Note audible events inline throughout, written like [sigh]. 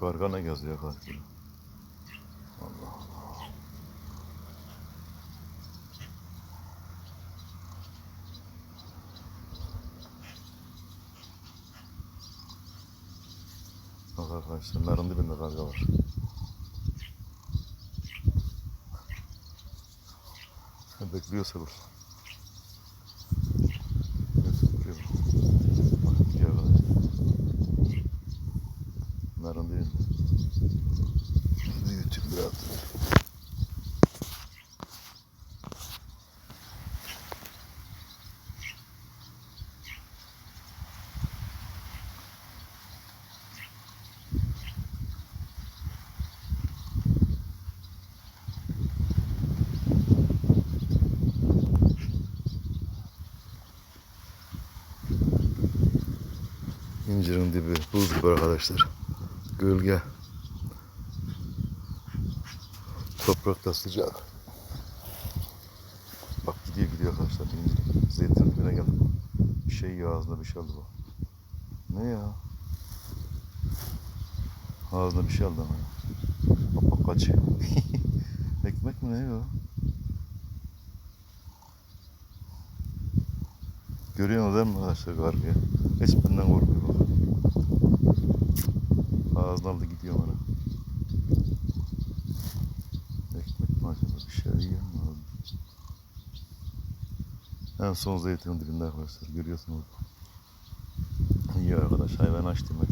Gargana geziyor kaç kilo. Allah Allah. Bak arkadaşlar narın dibinde karga var. Bekliyorsa dur. Bekliyor. Bak gidiyor arkadaşlar. Narın dibinde. Biraz. İncirin dibi buz gibi arkadaşlar. Gölge. Toprak da sıcak. Bak gidiyor gidiyor arkadaşlar. Zeytin dibine geldim. Bir şey yiyor ağzında bir şey aldı bu. Ne ya? Ağzına bir şey aldı ama. Bak bak kaçıyor. [laughs] Ekmek mi ne o? Görüyorsunuz değil mi arkadaşlar kargıyı? Hiç benden korkmuyor bak. Ağzına aldı gidiyor bana. Ekmek yiyor mu? En son zeytinin dibinde arkadaşlar. Görüyorsunuz. Yiyor arkadaş. Hayvan aç demek.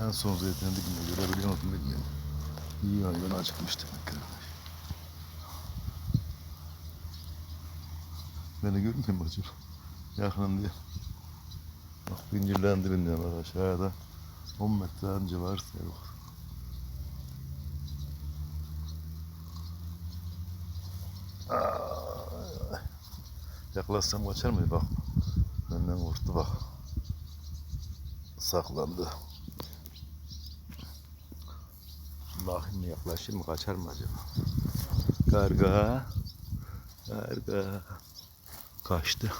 En son zeytinin dibinde görebiliyor musun bilmiyorum. Yiyor hayvan acıkmış demek ki. Beni görmüyor mu acaba? Yakınım diye. Bak zincirlerin dibinde var aşağıda. 10 metre önce varsa yok. Aa, Yaklaşsam kaçar mı? Bak. Benden korktu bak. Saklandı. Bakayım yaklaşayım mı kaçar mı acaba? Karga. Karga. Kaçtı.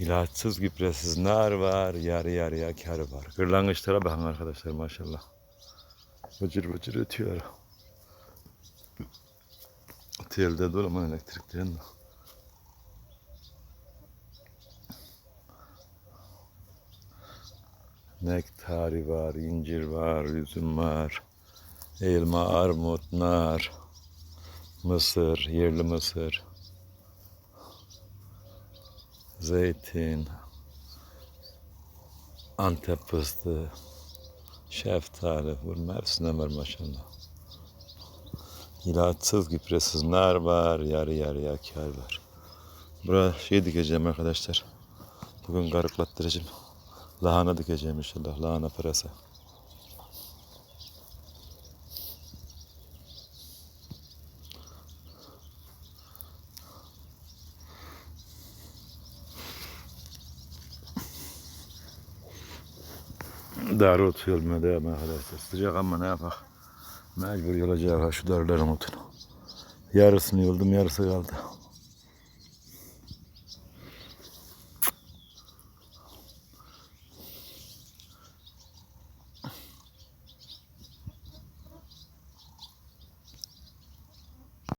İlaçsız gübresiz nar var, yarı yarıya karı var. Kırlangıçlara bakın arkadaşlar maşallah. Vıcır vıcır ötüyor. Telde dolu ama elektriklerin de. Nektari var, incir var, üzüm var. Elma, armut, nar, mısır, yerli mısır, zeytin, antep fıstığı, şeftali, bunun hepsinden var maşallah. İlaçsız, gübresiz nar var, yarı yarıya kar var. Buraya şey dikeceğim arkadaşlar. Bugün garıklattıracağım. Lahana dikeceğim inşallah, lahana pırasa. Darı otu yoluna devam arkadaşlar. Sıcak ama ne yapak. Mecbur yolacağız ha şu darların otunu. Yarısını yoldum yarısı kaldı.